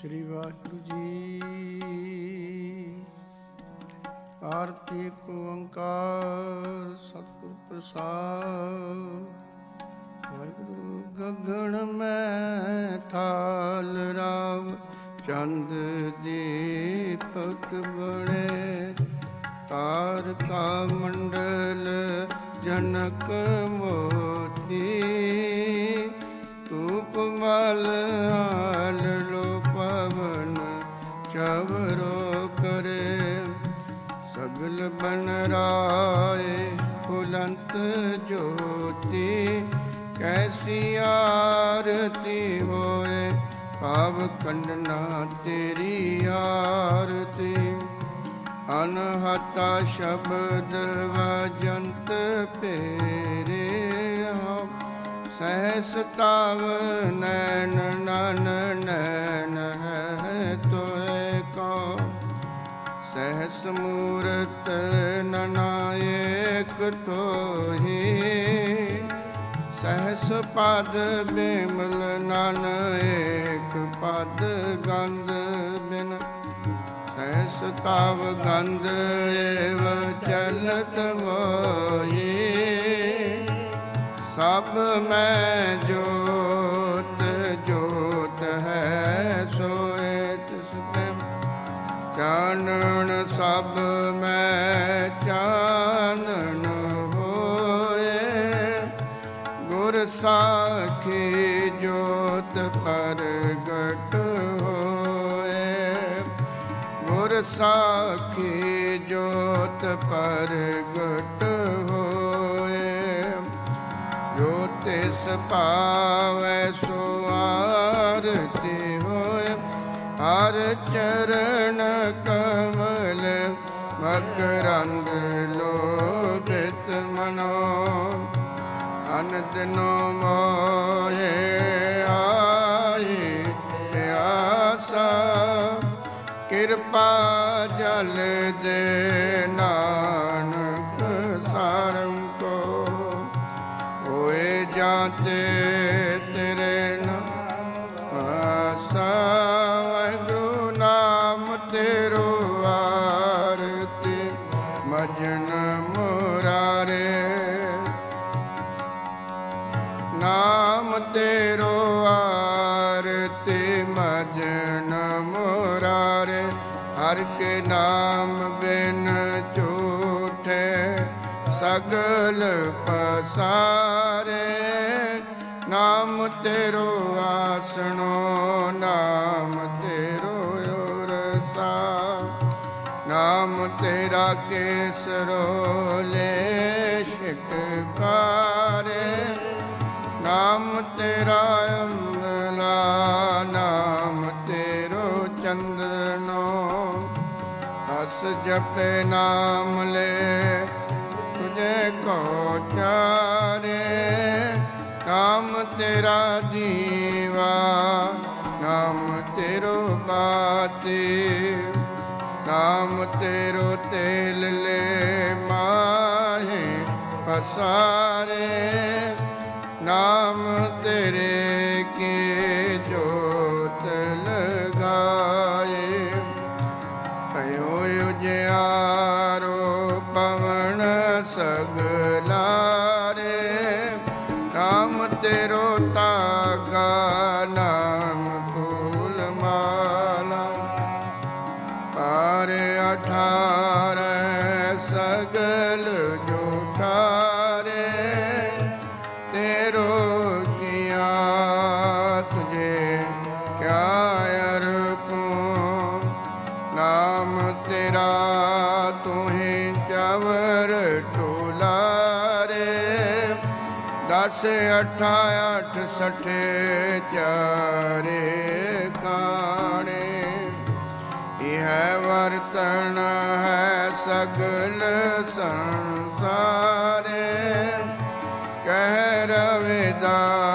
ਸ੍ਰੀ ਵਾਹਿਗੁਰੂ ਜੀ। ਆਰਤੀ ਕੋ ਓੰਕਾਰ ਸਤਿਗੁਰ ਪ੍ਰਸਾਦ। ਵਾਹਿਗੁਰੂ ਗਗਨ ਮੈਂ ਥਾਲ ਰਾਵ, ਚੰਦ ਦੀਪਕ ਬਣੇ। ਤਾਰਕਾ ਮੰਡਲ ਜਨਕ ਮੋਤੀ, ਧੂਪ ਮਲ ਸਗਲ ਬਨ ਰਾਏ, ਫੁਲੰਤ ਜੋਤੀ, ਕੈਸੀ ਆਰਤੀ ਹੋਏ, ਭਾਵ ਖੰਡਨਾ ਤੇਰੀ ਆਰਤੀ। ਅਨਹਤਾ ਸ਼ਬਦ ਵਜੰਤ ਪੇਰੇ ਹਮ ਸਹਸ ਨੈਣ ਨਨ ਨੈਣ ਹੈ ਸਹਸ ਮੂਰਤ ਨਨਾਇਕ ਤੋਹੀ। ਸਹਸ ਪਦ ਬਿਮਲ ਨਨ ਏਕ ਪਦ ਗੰਧ ਬਿਨ। ਸਹਸ ਤਾਵ ਗੰਧ ਏਵ ਚਲਤ ਮੋਹੀ। ਸਭ ਮੈਂ ਜੋ ਚਾਨਣ ਸਭ ਮੈਂ ਚਾਨਣ ਹੋਏ। ਗੁਰ ਸਾਖੀ ਜੋਤ ਪ੍ਰਗਟ ਹੋਏ। ਗੁਰ ਸਾਖੀ ਜੋਤ ਪ੍ਰਗਟ ਹੋਏ। ਜੋ ਤਿਸ ਪਾਵੈ ਸੋ ਆਰਤੀ ਹਰ ਚਰਨ ਕਮਲ ਮਕਰੰਦ ਲੋਭਿਤ ਮਨੋ। ਅਨਦਨੋ ਮੋਏ ਆਈ ਪਿਆਸਾ। ਕਿਰਪਾ ਜਲ ਦੇ ਮੁਰਾਰੇ ਹਰ ਕੇ ਨਾਮ ਬਿਨ ਝੂਠੇ, ਸਗਲ ਪਸਾਰੇ। ਨਾਮ ਤੇਰੋ ਆਸਣੋ, ਨਾਮ ਤੇਰੋ ਉਰਸਾ। ਨਾਮ ਤੇਰਾ ਕੇਸਰੋ ਲੈ ਛਟਕਾਰੇ। ਨਾਮ ਤੇਰਾ ਅੰਮਲਾ, ਨਾਮ ਅਸ ਜਪੇ ਨਾਮ ਲੈ, ਤੁਝੇ ਕੋ ਚਾਰੇ। ਨਾਮ ਤੇਰਾ ਜੀਵਾ ਨਾਮ ਤੇਰੋ ਬਾਤੀ। ਨਾਮ ਤੇਰੋ ਤੇਲ ਲੈ ਮਾਹੇ ਪਸਾਰੇ। ਨਾਮ ਤੇਰੇ ਕੀ ਜੋ ਉਜਿਆਰੋ ਪਵਨ ਸਗਲਾਰੇ ਨਾਮ ਤੇਰੋ ਤਾਗਾ ਨਾਮ ਫੂਲ ਮਾਲਾ। ਪਾਰ ਅਠਾਰ ਸਗਲ ਜੋਠਾਰੇ, ਤੇਰੋ ਕੀਆ ਤੁਝੇ ਕਿਆ ਅਰਪੋ, ਨਾਮ ਤੇਰਾ ਤੁਹੇ ਚਵਰ ਟੋਲਾਰੇ ਦਸ ਅਠਾ ਅਠ ਸਠੇ ਚਾਰੇ ਕਾਣੇ। ਇਹ ਵਰਤਨ, ਹੈ ਸਗਲ ਸੰਸਾਰੇ। ਕਹਿ ਰਵਿਦਾਸ